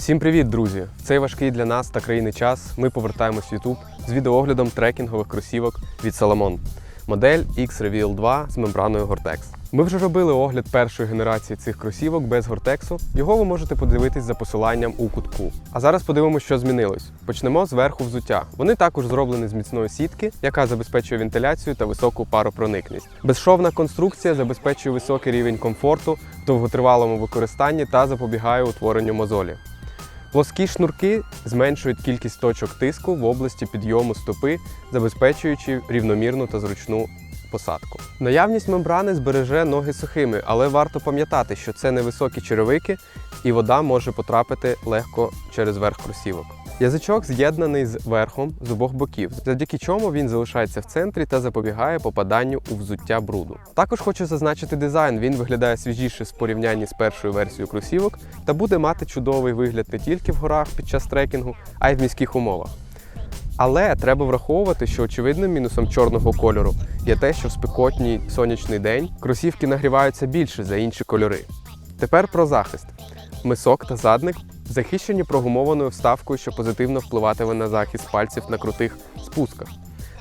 Всім привіт, друзі! В цей важкий для нас та країни час ми повертаємось в YouTube з відеооглядом трекінгових кросівок від Salomon. Модель X-Reveal 2 з мембраною Gore-Tex. Ми вже робили огляд першої генерації цих кросівок без гортексу. Його ви можете подивитись за посиланням у кутку. А зараз подивимося, що змінилось. Почнемо зверху взуття. Вони також зроблені з міцної сітки, яка забезпечує вентиляцію та високу паропроникність. Безшовна конструкція забезпечує високий рівень комфорту в довготривалому використанні та запобігає утворенню мозолі. Плоскі шнурки зменшують кількість точок тиску в області підйому стопи, забезпечуючи рівномірну та зручну посадку. Наявність мембрани збереже ноги сухими, але варто пам'ятати, що це невисокі черевики, і вода може потрапити легко через верх кросівок. Язичок з'єднаний з верхом з обох боків, завдяки чому він залишається в центрі та запобігає попаданню у взуття бруду. Також хочу зазначити дизайн. Він виглядає свіжіше в порівнянні з першою версією кросівок та буде мати чудовий вигляд не тільки в горах під час трекінгу, а й в міських умовах. Але треба враховувати, що очевидним мінусом чорного кольору є те, що в спекотній сонячний день кросівки нагріваються більше за інші кольори. Тепер про захист. Мисок та задник захищені прогумованою вставкою, що позитивно впливатиме на захист пальців на крутих спусках.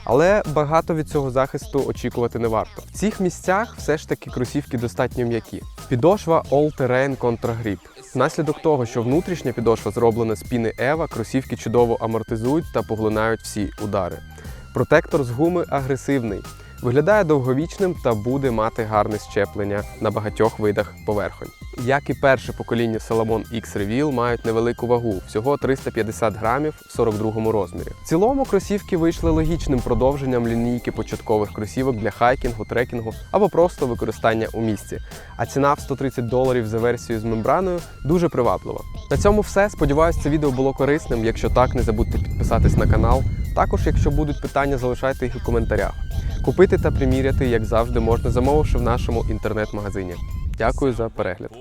Але багато від цього захисту очікувати не варто. В цих місцях все ж таки кросівки достатньо м'які. Підошва All Terrain Contra Grip. Внаслідок того, що внутрішня підошва зроблена з піни Ева, кросівки чудово амортизують та поглинають всі удари. Протектор з гуми агресивний, виглядає довговічним та буде мати гарне щеплення на багатьох видах поверхонь. Як і перше покоління Salomon X Reveal мають невелику вагу, всього 350 грамів в 42 розмірі. В цілому кросівки вийшли логічним продовженням лінійки початкових кросівок для хайкінгу, трекінгу або просто використання у місті. А ціна в 130 доларів за версією з мембраною дуже приваблива. На цьому все. Сподіваюсь, це відео було корисним. Якщо так, не забудьте підписатись на канал. Також, якщо будуть питання, залишайте їх у коментарях. Купити та приміряти, як завжди, можна замовивши в нашому інтернет-магазині. Дякую за перегляд.